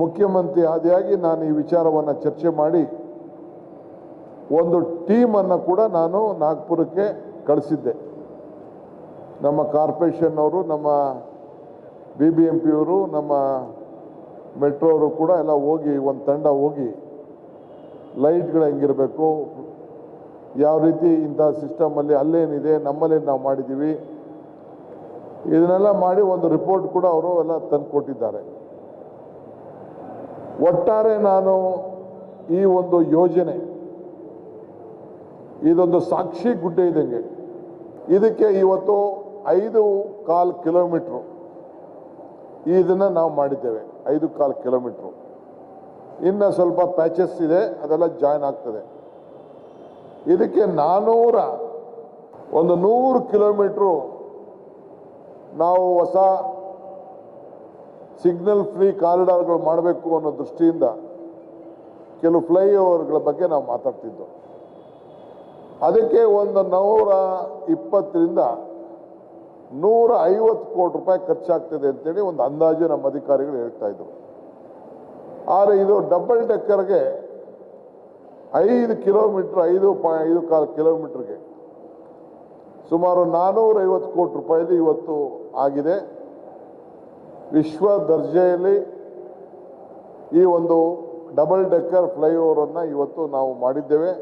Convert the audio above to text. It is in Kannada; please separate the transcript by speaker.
Speaker 1: ಮುಖ್ಯಮಂತ್ರಿ ಆದಿಯಾಗಿ ನಾನು ಈ ವಿಚಾರವನ್ನು ಚರ್ಚೆ ಮಾಡಿ ಒಂದು ಟೀಮನ್ನು ಕೂಡ ನಾನು ನಾಗ್ಪುರಕ್ಕೆ ಕಳಿಸಿದ್ದೆ. ನಮ್ಮ ಕಾರ್ಪೊರೇಷನ್ ಅವರು, ನಮ್ಮ ಬಿ ಬಿ ಎಂ ಪಿಯವರು ನಮ್ಮ ಮೆಟ್ರೋ ಅವರು ಕೂಡ ಎಲ್ಲ ಹೋಗಿ, ಒಂದು ತಂಡ ಹೋಗಿ ಲೈಟ್ಗಳು ಹೆಂಗಿರಬೇಕು, ಯಾವ ರೀತಿ ಇಂಥ ಸಿಸ್ಟಮಲ್ಲಿ ಅಲ್ಲೇನಿದೆ, ನಮ್ಮಲ್ಲಿ ನಾವು ಮಾಡಿದ್ದೀವಿ. ಇದನ್ನೆಲ್ಲ ಮಾಡಿ ಒಂದು ರಿಪೋರ್ಟ್ ಕೂಡ ಅವರು ಎಲ್ಲ ತಂದು ಕೊಟ್ಟಿದ್ದಾರೆ ಒಟ್ಟಾರೆ ನಾನು ಈ ಒಂದು ಯೋಜನೆ, ಇದೊಂದು ಸಾಕ್ಷಿ ಗುಡ್ಡೆ ಇದ್ದಂಗೆ. ಇದಕ್ಕೆ ಇವತ್ತು ಐದು ಕಾಲು ಕಿಲೋಮೀಟ್ರು ಇದನ್ನು ನಾವು ಮಾಡಿದ್ದೇವೆ. ಐದು ಕಾಲು ಕಿಲೋಮೀಟ್ರು. ಇನ್ನು ಸ್ವಲ್ಪ ಪ್ಯಾಚಸ್ ಇದೆ, ಅದೆಲ್ಲ ಜಾಯ್ನ್ ಆಗ್ತದೆ. ಇದಕ್ಕೆ ನಾನೂರ, ಒಂದು ನೂರು ಕಿಲೋಮೀಟ್ರು ನಾವು ಹೊಸ ಸಿಗ್ನಲ್ ಫ್ರೀ ಕಾರಿಡಾರ್ಗಳು ಮಾಡಬೇಕು ಅನ್ನೋ ದೃಷ್ಟಿಯಿಂದ ಕೆಲವು ಫ್ಲೈಓವರ್ಗಳ ಬಗ್ಗೆ ನಾವು ಮಾತಾಡ್ತಿದ್ದೋ. ಅದಕ್ಕೆ ಒಂದು ನೂರ ಇಪ್ಪತ್ತರಿಂದ ನೂರ ಐವತ್ತು ಕೋಟಿ ರೂಪಾಯಿ ಖರ್ಚಾಗ್ತದೆ ಅಂತೇಳಿ ಒಂದು ಅಂದಾಜು ನಮ್ಮ ಅಧಿಕಾರಿಗಳು ಹೇಳ್ತಾ ಇದ್ರು. ಆದರೆ ಇದು ಡಬಲ್ ಡೆಕ್ಕರ್ಗೆ ಐದು ಕಿಲೋಮೀಟರ್, ಐದು ಪಾಯ್ ಐದು ಕಾಲು ಕಿಲೋಮೀಟರ್ಗೆ ಸುಮಾರು ನಾನ್ನೂರೈವತ್ತು ಕೋಟಿ ರೂಪಾಯಿದು ಇವತ್ತು ಆಗಿದೆ. ವಿಶ್ವ ದರ್ಜೆಯಲ್ಲಿ ಈ ಒಂದು ಡಬಲ್ ಡೆಕ್ಕರ್ ಫ್ಲೈಓವರನ್ನು ಇವತ್ತು ನಾವು ಮಾಡಿದ್ದೇವೆ.